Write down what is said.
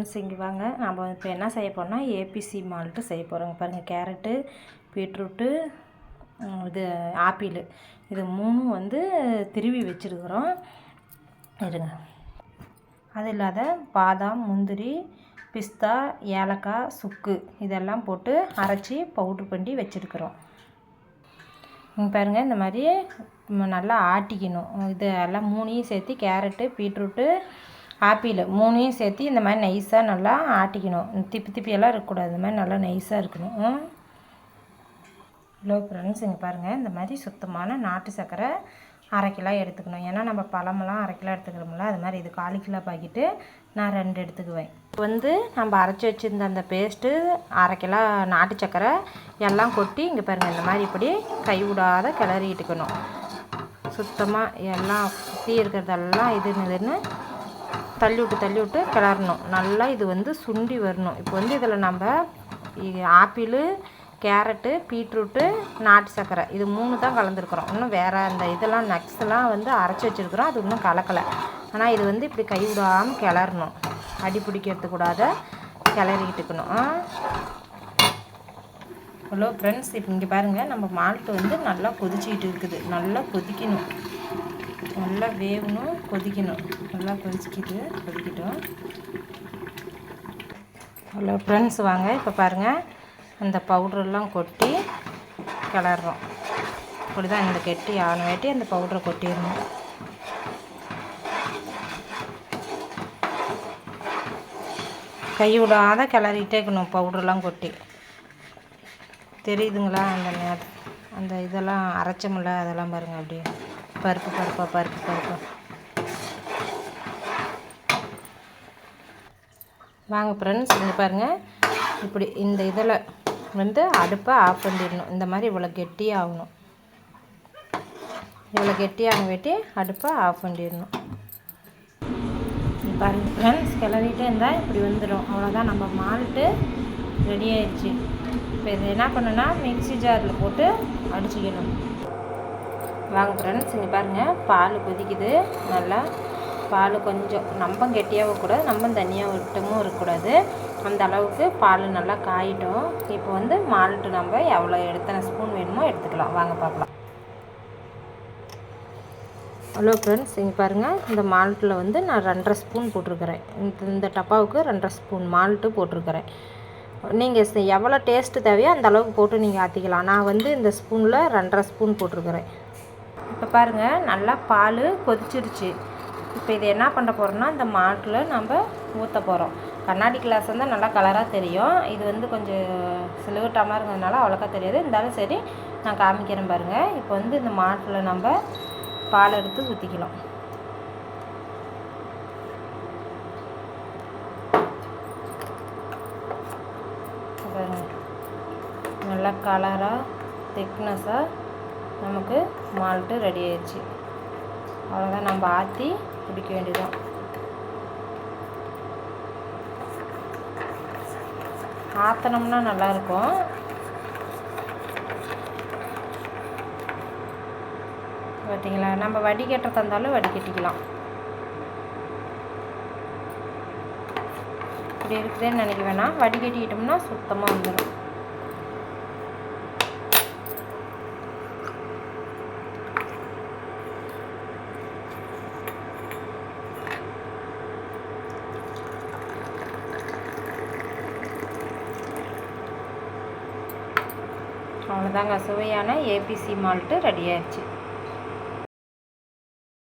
Friends இங்கே வாங்க நம்ம இப்போ என்ன செய்ய போகிறோம்னா ஏபிசி மால்ட்டு செய்ய போகிறோங்க பாருங்கள் கேரட்டு பீட்ரூட்டு இது ஆப்பிள். இது மூணும் வந்து திருவி வச்சுருக்குறோம். இருங்க. அது இல்லாத பாதாம் முந்திரி பிஸ்தா ஏலக்காய் சுக்கு இதெல்லாம் போட்டு அரைச்சி பவுட்ரு பண்ணி வச்சுருக்குறோம். இங்கே பாருங்கள் இந்த மாதிரி நல்லா ஆட்டிக்கணும். இது எல்லாம் மூணையும் சேர்த்து கேரட்டு பீட்ரூட்டு ஆப்பிள் மூணையும் சேர்த்து இந்த மாதிரி நைஸாக நல்லா ஆட்டிக்கணும். திப்பி திப்பியெல்லாம் இருக்கக்கூடாது. இந்த மாதிரி நல்லா நைஸாக இருக்கணும். லோ ஹலோ ஃப்ரெண்ட்ஸ் இங்கே பாருங்கள் இந்த மாதிரி சுத்தமான நாட்டு சர்க்கரை அரை கிலோ எடுத்துக்கணும். ஏன்னா நம்ம பழமெல்லாம் அரை கிலோ எடுத்துக்கிறோம்ல அது மாதிரி இது கால் கிலோ பாக்கிட்டு நான் ரெண்டு எடுத்துக்குவேன். இப்போ வந்து நம்ம அரைச்சி வச்சுருந்த அந்த பேஸ்ட்டு அரை கிலோ நாட்டு சர்க்கரை எல்லாம் கொட்டி இங்கே பாருங்கள் இந்த மாதிரி இப்படி கை விடாத கிளறிட்டுக்கணும். சுத்தமாக எல்லாம் சுற்றி இருக்கிறதெல்லாம் இதுன்னு இதுன்னு தள்ளி விட்டு தள்ளி விட்டு கிளறணும். நல்லா இது வந்து சுண்டி வரணும். இப்போ வந்து இதில் நம்ம ஆப்பிள் கேரட்டு பீட்ரூட்டு நாட்டு சர்க்கரை இது மூணு தான் கலந்துருக்குறோம். இன்னும் வேறு அந்த இதெல்லாம் நட்ஸ்லாம் வந்து அரைச்சி வச்சுருக்குறோம். அது இன்னும் கலக்கலை. ஆனால் இது வந்து இப்படி கை விடாமல் கிளறணும். அடி பிடிக்கிறது கூடாத கிளறிக்கிட்டுக்கணும் ஹலோ ஃப்ரெண்ட்ஸ் இப்போ இங்கே பாருங்கள் நம்ம மால்ட்டு வந்து நல்லா கொதிச்சிக்கிட்டு இருக்குது. நல்லா கொதிக்கணும். நல்லா வேகணும் கொதிக்கணும். நல்லா கொதிச்சிக்கிட்டு கொதிக்கட்டும். ஹலோ ஃப்ரெண்ட்ஸ் வாங்க. இப்போ பாருங்கள் அந்த பவுடரெல்லாம் கொட்டி கிளறோம் இப்படி தான் இந்த கெட்டி ஆன வேட்டி அந்த பவுடரை கொட்டிடணும். கை விடாத கிளறிட்டே இருக்கணும் பவுடர்லாம் கொட்டி. தெரியுதுங்களா அந்த நே- அந்த இதெல்லாம் அரைச்சமில்ல அதெல்லாம் பாருங்கள் அப்படியே. பருப்பு பருப்பா பருப்பு பருப்பா. வாங்க ஃப்ரெண்ட்ஸ் இங்கே பாருங்கள் இப்படி இந்த இதில் வந்து அடுப்பை ஆஃப் பண்ணிடணும். இந்த மாதிரி இவ்வளோ கெட்டியாக ஆகணும். இவ்வளோ கெட்டியாக வெட்டி அடுப்பை ஆஃப் பண்ணிடணும். பாருங்கள் ஃப்ரெண்ட்ஸ் கிளறிட்டே இருந்தால் இப்படி வந்துடும் அவ்வளோதான் நம்ம மால்ட்டு ரெடி ஆயிடுச்சு. இப்போ இது என்ன பண்ணுன்னா மிக்சி ஜாரில் போட்டு அடிச்சுக்கணும். வாங்க ஃப்ரெண்ட்ஸ் இங்கே பாருங்கள் பால் கொதிக்குது. நல்லா பால் கொஞ்சம் நம்ம கெட்டியாகவும் கூடாது நம்ம தனியாக விட்டமும் இருக்கக்கூடாது. அந்த அளவுக்கு பால் நல்லா காயிட்டும். இப்போ வந்து மால்ட்டு நம்ம எவ்வளோ எடுத்தனை ஸ்பூன் வேணுமோ எடுத்துக்கலாம். வாங்க பார்க்கலாம். ஹலோ ஃப்ரெண்ட்ஸ் இங்கே பாருங்கள் இந்த மால்ட்டில் வந்து நான் ரெண்டரை ஸ்பூன் போட்டிருக்கிறேன். இந்த இந்த டப்பாவுக்கு ரெண்டரை ஸ்பூன் மால்ட்டு போட்டிருக்கிறேன். நீங்கள் எவ்வளோ டேஸ்ட்டு தேவையோ அந்த அளவுக்கு போட்டு நீங்கள் ஆற்றிக்கலாம் நான் வந்து இந்த ஸ்பூனில் ரெண்டரை ஸ்பூன் போட்டிருக்கிறேன். இப்போ பாருங்கள் நல்லா பால் கொதிச்சிருச்சு. இப்போ இது என்ன பண்ண போகிறோம்னா இந்த மாட்டில் நம்ம ஊற்ற போகிறோம் கண்ணாடி கிளாஸ் வந்து நல்லா கலராக தெரியும். இது வந்து கொஞ்சம் சிலுவு இருக்கிறதுனால அவ்வளோக்கா தெரியாது. இருந்தாலும் சரி நான் காமிக்கிறேன் பாருங்கள் இப்போ வந்து இந்த மாட்டில் நம்ம பால் எடுத்து ஊற்றிக்கலாம் பாருங்க. நல்லா கலராக திக்னஸாக நமக்கு மால்ட்டு ரெடி ஆயிடுச்சு. அவ்வளோதான் நம்ம ஆற்றி குடிக்க வேண்டியதுதான். ஆற்றினோம்னா நல்லாயிருக்கும். பார்த்தீங்களா நம்ம வடிகட்ட தந்தாலும் வடிகட்டிக்கலாம். இப்படி இருக்குதுன்னு நினைக்க வேணாம். வடிகட்டிக்கிட்டோம்னா சுத்தமாக வந்துடும் அவ்வளோதாங்க சுவையான ஏபிசி மால்ட்டு ரெடி ஆயிடுச்சு